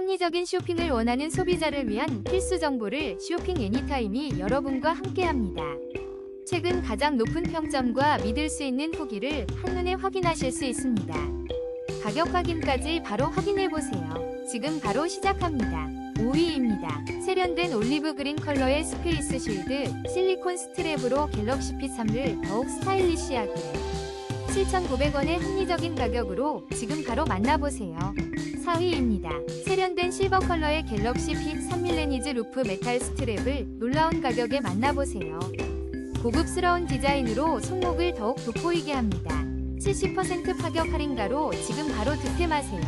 합리적인 쇼핑을 원하는 소비자를 위한 필수 정보를 쇼핑 애니타임이 여러분과 함께합니다. 최근 가장 높은 평점과 믿을 수 있는 후기를 한눈에 확인하실 수 있습니다. 가격 확인까지 바로 확인해 보세요. 지금 바로 시작합니다. 5위입니다. 세련된 올리브 그린 컬러의 스페이스 쉴드 실리콘 스트랩으로 갤럭시 P3를 더욱 스타일리시하게 7,900원의 합리적인 가격으로 지금 바로 만나보세요. 4위입니다. 실버 컬러의 갤럭시 P3 밀레니즈 루프 메탈 스트랩을 놀라운 가격에 만나보세요. 고급스러운 디자인으로 손목을 더욱 돋보이게 합니다. 70% 파격 할인가로 지금 바로 득템하세요.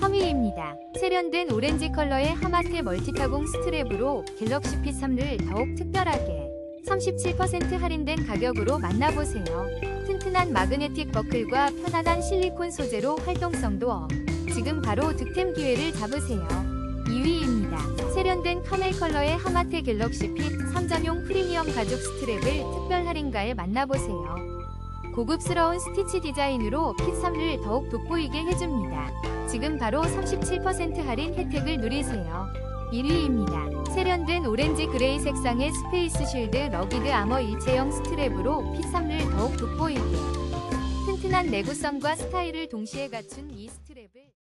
3위입니다. 세련된 오렌지 컬러의 하마테 멀티타공 스트랩으로 갤럭시 P3를 더욱 특별하게 37% 할인된 가격으로 만나보세요. 튼튼한 마그네틱 버클과 편안한 실리콘 소재로 활동성도 업. 지금 바로 득템 기회를 잡으세요. 2위입니다. 세련된 카멜 컬러의 하마테 갤럭시 핏 3점용 프리미엄 가죽 스트랩을 특별 할인가에 만나보세요. 고급스러운 스티치 디자인으로 핏3를 더욱 돋보이게 해줍니다. 지금 바로 37% 할인 혜택을 누리세요. 1위입니다. 세련된 오렌지 그레이 색상의 스페이스 쉴드 러기드 아머 일체형 스트랩으로 핏3를 더욱 돋보이게 튼튼한 내구성과 스타일을 동시에 갖춘 이 스트랩을